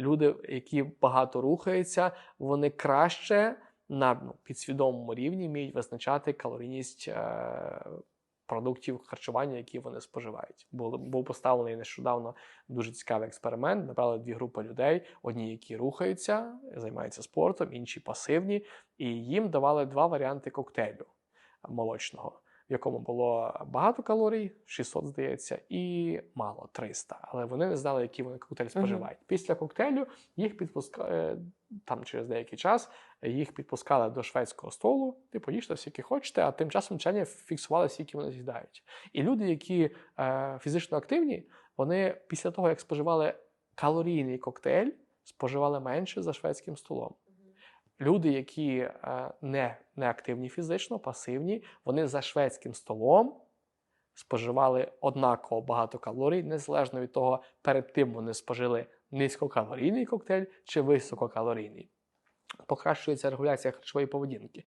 люди, які багато рухаються, вони краще на ну, підсвідомому рівні вміють визначати калорійність е, продуктів харчування, які вони споживають. Був, був поставлений нещодавно дуже цікавий експеримент. Набрали дві групи людей: одні, які рухаються, займаються спортом, інші пасивні, і їм давали два варіанти коктейлю молочного. В якому було багато калорій, 600, здається, і мало 300. Але вони не знали, які вони коктейлі споживають. Після коктейлю їх підпускали там через деякий час. Їх підпускали до шведського столу. Типу, їжте скільки хочете, а тим часом вчені фіксували, скільки вони з'їдають. І люди, які е, фізично активні, вони після того, як споживали калорійний коктейль, споживали менше за шведським столом. Люди, які е, не, не активні фізично, пасивні, вони за шведським столом споживали однаково багато калорій, незалежно від того, перед тим вони спожили низькокалорійний коктейль чи висококалорійний. Покращується регуляція харчової поведінки.